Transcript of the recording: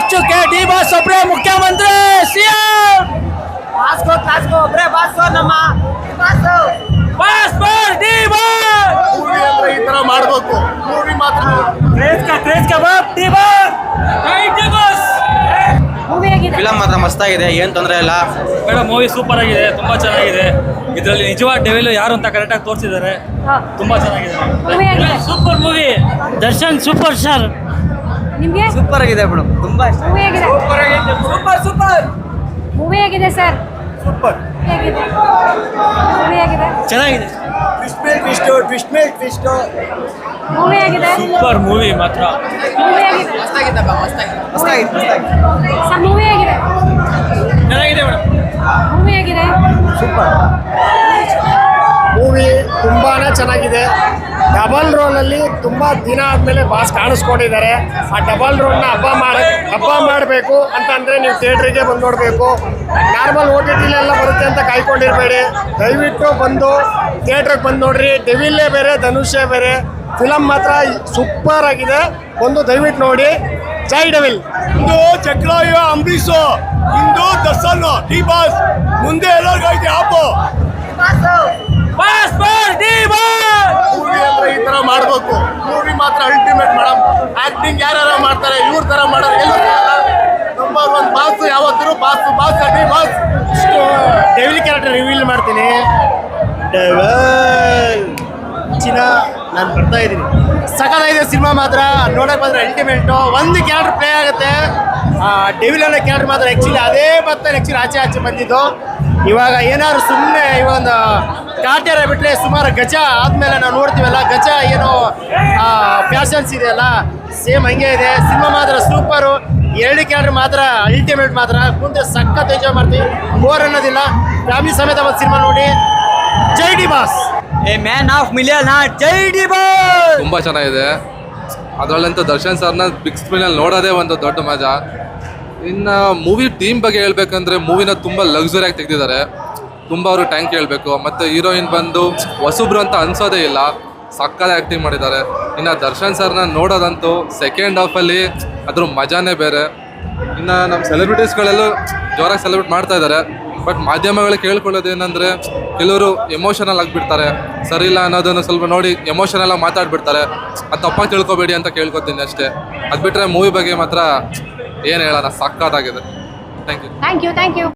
ಪಕ್ಷಕ್ಕೆ D boss ಒಬ್ರೇ ಮುಖ್ಯಮಂತ್ರಿ ಸಿಎಂ ಬಾಸ್ಕೋ ಕ್ಲಾಸ್ಕೋ ಒಬ್ರೇ ಬಾಸ್ಕೋ ನಮ್ಮ boss boss boss D boss ಈ ತರ ಮಾಡಬೇಕು. ಮೂವಿ ಮಾತ್ರ. ಕ್ರೇಜ್ ಕಾ ಕ್ರೇಜ್ ಕಾ Baap D boss D film ಮಾತ್ರ ಮಸ್ತಾಗಿದೆ ಏನು ತೊಂದರೆ ಇಲ್ಲ. ಮೇಡಮ್ ಮೂವಿ ಸೂಪರ್ ಆಗಿದೆ ತುಂಬಾ ಚೆನ್ನಾಗಿದೆ. ಇದರಲ್ಲಿ ನಿಜವಾದ ಡೆವಿಲ್ ಯಾರು ಅಂತ ಕರೆಕ್ಟಾಗಿ ತೋರಿಸಿದ್ದಾರೆ. ತುಂಬಾ ಚೆನ್ನಾಗಿದೆ. Movie super movie Darshan super star ನಿಮ್ಗೆ? ಸೂಪರ್ ಆಗಿದೆ ಮೇಡಮ್ ತುಂಬಾ ಇಷ್ಟ. ಮೂವಿ ಆಗಿದೆ ಸೂಪರ್ ಆಗಿದೆ. ಸೂಪರ್ ಸೂಪರ್ ಮೂವಿ ಆಗಿದೆ ಸರ್ ಸೂಪರ್ ಆಗಿದೆ ಮೂವಿ ಆಗಿದೆ ಚೆನ್ನಾಗಿದೆ. ಟ್ವಿಸ್ಟ್ ಮೇಲ್ ಟ್ವಿಸ್ಟ್ ಟ್ವಿಸ್ಟ್ ಮೇಲ್ ಟ್ವಿಸ್ಟ್ ಮೂವಿ ಆಗಿದೆ ಸೂಪರ್ ಮೂವಿ ಮಾತ್ರ. ಮೂವಿ ಆಗಿದೆ ಮಸ್ತಾಗಿದೆ ಸರ್ ಮೂವಿ ಆಗಿದೆ ಚೆನ್ನಾಗಿದೆ ಮೇಡಮ್. ಮೂವಿ ಆಗಿದೆ ಸೂಪರ್ ಮೂವಿ ತುಂಬಾನೇ ಚೆನ್ನಾಗಿದೆ. ಡಬಲ್ ರೋಲ್ ತುಂಬ ತುಂಬಾ ದಿನ ಆದಮೇಲೆ ಬಾಸ್ ಕಾಣಿಸ್ಕೊಂಡಿದ್ದಾರೆ. ಆ ಡಬಲ್ ರೋಲ್ನ ಹಬ್ಬ ಮಾಡ ಹಬ್ಬ ಮಾಡಬೇಕು ಅಂತಂದ್ರೆ ನೀವು ಥಿಯೇಟ್ರಿಗೆ ಬಂದು ನೋಡಬೇಕು. ನಾರ್ಮಲ್ ಓ ಟಿ ಟಿಲೆಲ್ಲ ಬರುತ್ತೆ ಅಂತ ಕಾಯ್ಕೊಂಡಿರಬೇಡಿ. ದಯವಿಟ್ಟು ಬಂದು ಥಿಯೇಟ್ರಿಗೆ ಬಂದು ನೋಡ್ರಿ. ಡೆವಿಲ್ಲೇ ಬೇರೆ ಧನುಷೇ ಬೇರೆ. ಫಿಲಮ್ ಮಾತ್ರ ಸೂಪರ್ ಆಗಿದೆ. ಒಂದು ದಯವಿಟ್ಟು ನೋಡಿ. ಜೈ ಡೆವಿಲ್. ಇಂದು ಚಕ್ರಾಯು ಅಂಬರೀಷು. ಇಂದು ದರ್ಶನ್ ಡಿ ಬಾಸ್ ಮುಂದೆ ಎಲ್ಲರಿಗೂ ಐತೆ ಆಪು ಮಾಡ್ತಾರೆ ಇವ್ರ ತರ ಮಾಡೋದು ಎಲ್ಲೂ ನಂಬರ್ ಒನ್ ಬಾಸ್ ಯಾವತ್ತಿರು ಬಾಸ್ ಬಾಸ್ ಅಡ್ಡಿ ಬಾಸ್ ಡೆವಿಲ್ ಕ್ಯಾರೆಕ್ಟರ್ ರಿವೀಲ್ ಮಾಡ್ತೀನಿ. ಡೆವಲ್ ಚಿನ್ನ ನಾನು ಬರ್ತಾ ಇದ್ದೀನಿ. ಸಕಲಾಗಿದೆ ಸಿನಿಮಾ ಮಾತ್ರ ನೋಡಕ್ಕೆ ಮಾತ್ರ ಅಲ್ಟಿಮೇಟು ಒಂದು ಕ್ಯಾರೆಕ್ಟರ್ ಪ್ಲೇ ಆಗುತ್ತೆ. ಡೆವಿಲ್ ಅನ್ನೋ ಕ್ಯಾರೆಕ್ಟರ್ ಮಾತ್ರ ಆ್ಯಕ್ಚುಲಿ ಅದೇ ಬರ್ತಾನೆ ಆ್ಯಕ್ಚುಲಿ ಆಚೆ ಆಚೆ ಬಂದಿದ್ದು. ಇವಾಗ ಏನಾದ್ರು ಸುಮ್ಮನೆ ಇವಾಗ ಕಾಟ್ಯಾರ ಬಿಟ್ಟರೆ ಸುಮಾರು ಗಜ ಆದ್ಮೇಲೆ ನಾವು ನೋಡ್ತೀವಲ್ಲ ಗಜ ಏನೋ ಫ್ಯಾಷನ್ಸ್ ಇದೆಯಲ್ಲ ಸೇಮ್ ಹಂಗೆ ಇದೆ. ಸಿನಿಮಾ ಮಾತ್ರ ಸೂಪರು ಎರಡು ಕ್ಯಾರೆಕ್ಟರ್ ಮಾತ್ರ ಅಲ್ಟಿಮೇಟ್ ಮಾತ್ರ. ಮುಂದೆ ಸಖತ್ ಎಂಜಾಯ್ ಮಾಡ್ತೀವಿ. ಬೋರ್ ಅನ್ನೋದಿಲ್ಲ. ಫ್ಯಾಮಿಲಿ ಸಮೇತ ಒಂದು ಸಿನಿಮಾ ನೋಡಿ. ಜೈ D boss a man of million Jai D boss ತುಂಬ ಚೆನ್ನಾಗಿದೆ. ಅದರಲ್ಲಂತೂ ದರ್ಶನ್ ಸರ್ನ ಬಿಗ್ ಸ್ಕ್ರೀನಲ್ಲಿ ನೋಡೋದೇ ಒಂದು ದೊಡ್ಡ ಮಜಾ. ಇನ್ನು ಮೂವಿ ಟೀಮ್ ಬಗ್ಗೆ ಹೇಳ್ಬೇಕಂದ್ರೆ ಮೂವಿನ ತುಂಬ ಲಕ್ಸುರಿಯಾಗಿ ತೆಗೆದಿದ್ದಾರೆ. ತುಂಬ ಅವರು ಟ್ಯಾಂಕ್ ಹೇಳ್ಬೇಕು. ಮತ್ತು ಹೀರೋಯಿನ್ ಬಂದು ಹೊಸಬ್ರು ಅಂತ ಅನ್ಸೋದೇ ಇಲ್ಲ. ಸಕ್ಕದ ಆ್ಯಕ್ಟಿಂಗ್ ಮಾಡಿದ್ದಾರೆ. ಇನ್ನು ದರ್ಶನ್ ಸರ್ನ ನೋಡೋದಂತೂ ಸೆಕೆಂಡ್ ಹಾಫಲ್ಲಿ ಅದ್ರ ಮಜಾನೇ ಬೇರೆ. ಇನ್ನು ನಮ್ಮ ಸೆಲೆಬ್ರಿಟೀಸ್ಗಳೆಲ್ಲೂ ಜೋರಾಗಿ ಸೆಲೆಬ್ರೇಟ್ ಮಾಡ್ತಾ ಇದ್ದಾರೆ ಬಟ್ ಮಾಧ್ಯಮಗಳು ಕೇಳ್ಕೊಳ್ಳೋದು ಏನಂದರೆ ಕೆಲವರು ಎಮೋಷನಲ್ ಆಗಿಬಿಡ್ತಾರೆ. ಸರಿ ಇಲ್ಲ ಅನ್ನೋದನ್ನು ಸ್ವಲ್ಪ ನೋಡಿ ಎಮೋಷನಲ್ ಆಗಿ ಮಾತಾಡ್ಬಿಡ್ತಾರೆ. ಅದು ತಪ್ಪಾಗಿ ತಿಳ್ಕೊಬೇಡಿ ಅಂತ ಕೇಳ್ಕೊತೀನಿ ಅಷ್ಟೇ. ಅದು ಬಿಟ್ಟರೆ ಮೂವಿ ಬಗ್ಗೆ ಮಾತ್ರ ಏನು ಹೇಳೋಣ ಸಕ್ಕತ್ತಾಗಿದೆ thank you thank you thank you